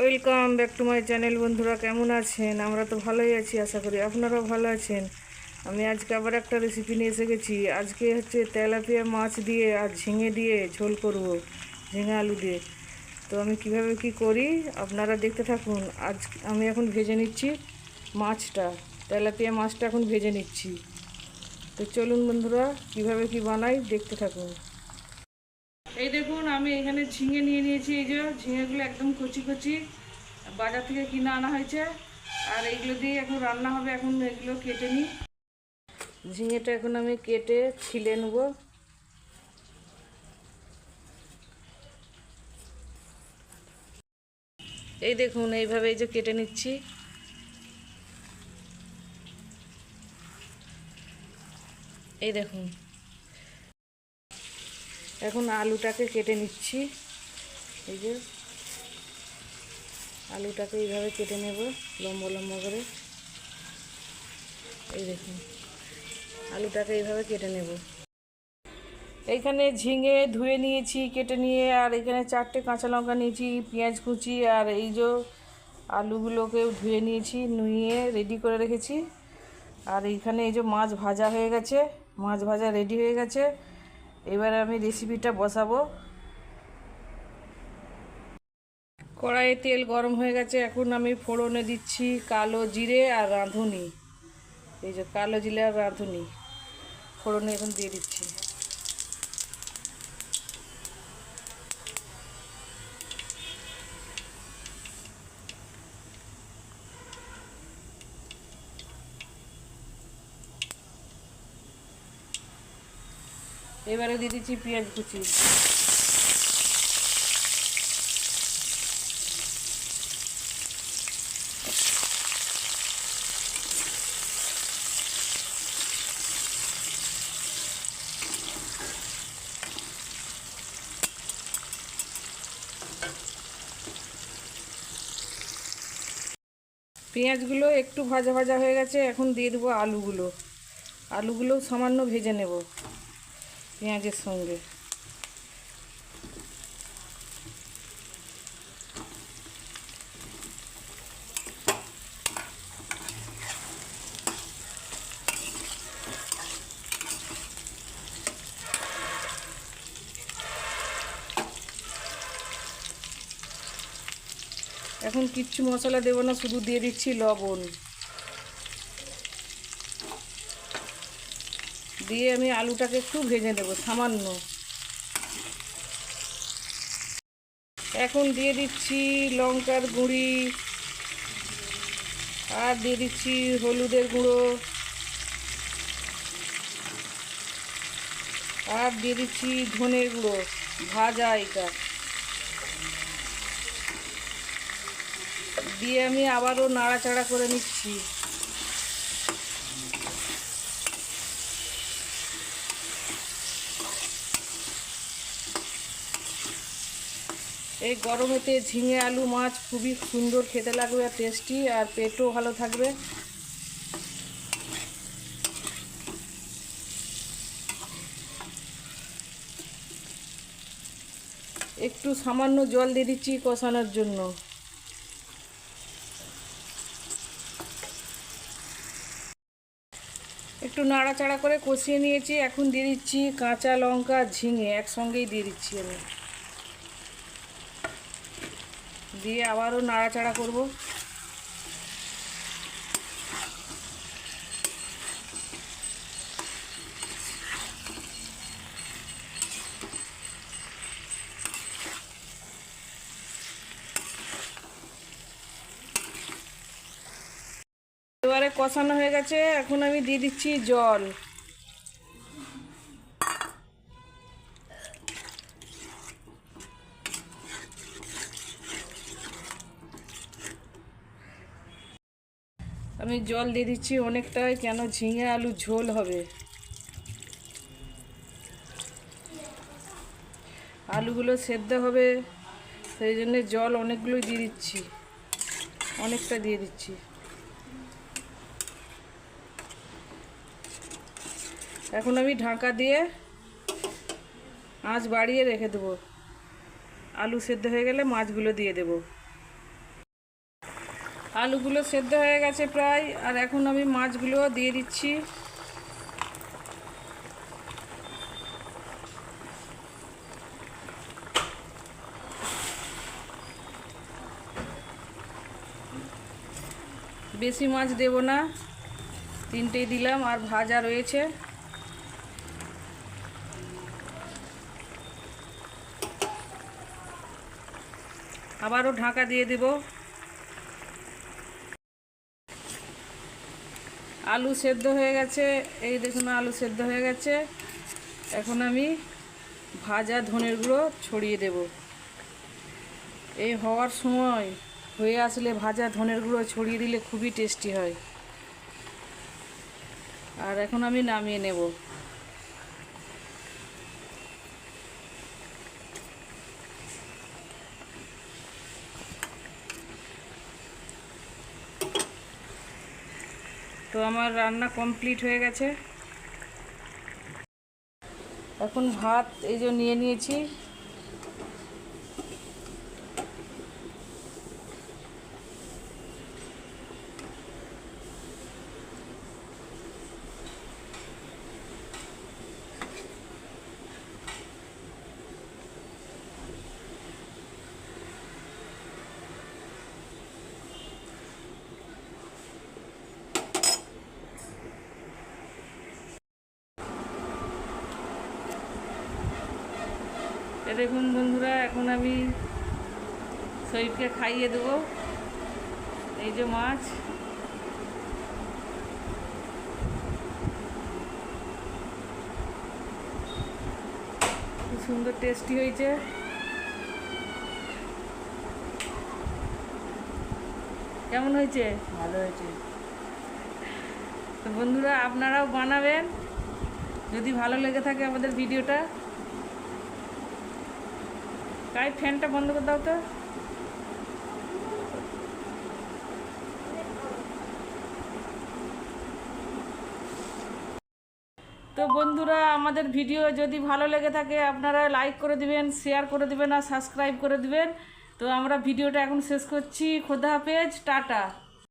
Welcome back to my channel. বন্ধুরা, কেমন আছেন? আমরা তো ভালোই আছি, আশা করি আপনারাও ভালো আছেন। আমি আজকে আবার একটা রেসিপি নিয়ে এসে গেছি। আজকে হচ্ছে তেলাপিয়া মাছ দিয়ে আর ঝিঙে দিয়ে ঝোল করব, ঝিঙে আলু দিয়ে। তো আমি কীভাবে কি করি, আপনারা দেখতে থাকুন। আজ আমি এখন ভেজে নিচ্ছি মাছটা, তেলাপিয়া মাছটা এখন ভেজে নিচ্ছি। তো চলুন বন্ধুরা, কীভাবে কি বানাই, দেখতে থাকুন। এই দেখুন, আমি এখানে ঝিঙে নিয়ে নিয়েছি, এই যে ঝিঙেগুলো একদম কচি কচি। বাজার থেকে কিনে আনা হয়েছে। আর এইগুলো দিয়ে এখন রান্না হবে, এখন এগুলো কেটে নিই। ঝিঙেটা এখন আমি কেটে ছিলে নেব। এই দেখুন, এইভাবে এই যে কেটে নিচ্ছি। এই দেখুন এখন আলুটাকে কেটে নিচ্ছি। এই যে আলুটাকে এইভাবে কেটে নেব লম্বা লম্বা করে। এই দেখুন, আলুটাকে এইভাবে কেটে নেব। এইখানে ঝিঙে ধুয়ে নিয়েছি, কেটে নিয়ে, আর এখানে চারটে কাঁচা লঙ্কা নিয়েছি, পেঁয়াজ কুচি, আর এই যে আলুগুলোকেও ধুয়ে নিয়েছি, নুয়ে রেডি করে রেখেছি। আর এইখানে এই যে মাছ ভাজা হয়ে গেছে, মাছ ভাজা রেডি হয়ে গেছে। এবার আমি রেসিপিটা বসাবো। কড়াইয়ে তেল গরম হয়ে গেছে, এখন আমি ফোড়নে দিচ্ছি কালো জিরে আর রাঁধুনি। এই যে কালো জিরে আর রাঁধুনি, ফোড়নে এখন দিয়ে দিচ্ছি। এবারে দিয়ে দিচ্ছি পেঁয়াজ কুচি। পেঁয়াজগুলো একটু ভাজা ভাজা হয়ে গেছে, এখন দিয়ে দেবো আলুগুলো। আলুগুলো সামান্য ভেজে নেব। পেঁয়াজের সঙ্গে। এখন কিচ্ছু মশলা দেবো না শুধু দিয়ে দিচ্ছি লবণ। দিয়ে আমি আলুটাকে একটু ভেজে নেব, সামান্য। এখন দিয়ে দিচ্ছি লঙ্কার গুঁড়ি আর দিয়ে দিচ্ছি হলুদের গুঁড়ো। আর দিয়ে দিচ্ছি ধনের গুঁড়ো, ভাজা এটা। দিয়ে আমি আবারও নাড়াচাড়া করে নিচ্ছি। এই গরমেতে ঝিঙে আলু মাছ খুবই সুন্দর, খেতে লাগবে আর টেস্টি আর পেটও ভালো থাকবে। একটু সামান্য জল দিয়ে দিচ্ছি কষানোর জন্য। একটু নাড়াচাড়া করে কষিয়ে নিয়েছি, এখন দিয়ে দিচ্ছি কাঁচা লঙ্কা, ঝিঙে, একসঙ্গেই দিয়ে দিচ্ছি আমি। দিয়ে আবারও নাড়াচাড়া করব। এবারে কষানো হয়ে গেছে। এখন আমি দিয়ে দিচ্ছি জল। আমি জল দিয়ে দিচ্ছি, অনেকটাই কেন ঝিঙে আলু ঝোল হবে। আলুগুলো সেদ্ধ হবে, সেই জন্য জল অনেকগুলোই দিয়ে দিচ্ছি, অনেকটা দিয়ে দিচ্ছি। এখন আমি ঢাকা দিয়ে আঁচ বাড়িয়ে রেখে দেবো। আলু সেদ্ধ হয়ে গেলে মাছগুলো দিয়ে দেবো। আলুগুলো সেদ্ধ হয়ে গেছে প্রায়, আর এখন আমি মাছগুলো দিয়ে দিচ্ছি। বেশি মাছ দেব না, তিনটেই দিলাম, আর ভাজা রয়েছে। আবারও ঢাকা দিয়ে দেব। আলু সেদ্ধ হয়ে গেছে। এই দেখুন, আলু সেদ্ধ হয়ে গেছে। এখন আমি ভাজা ধনের গুঁড়ো ছড়িয়ে দেব। এই হওয়ার সময় হয়ে আসলে ভাজা ধনের গুঁড়ো ছড়িয়ে দিলে খুবই টেস্টি হয়। আর এখন আমি নামিয়ে নেব। আমার রান্না কমপ্লিট হয়ে গেছে। এখন ভাত এই যে নিয়ে নিয়েছি। দেখুন বন্ধুরা এখন আমি শরীরকে খাইয়ে দেবো। এই যে মাছ। খুব সুন্দর টেস্টি হয়েছে। কেমন হয়েছে? ভালো হয়েছে। তো বন্ধুরা আপনারাও বানাবেন। যদি ভালো লেগে থাকে আমাদের ভিডিওটা গাই ফ্যানটা বন্ধ করে দাও তো। তো বন্ধুরা, আমাদের ভিডিও যদি ভালো লেগে থাকে, আপনারা লাইক করে দিবেন শেয়ার করে দিবেন আর সাবস্ক্রাইব করে দিবেন। তো আমরা ভিডিওটা এখন শেষ করছি। খোদা হাফেজ, টাটা।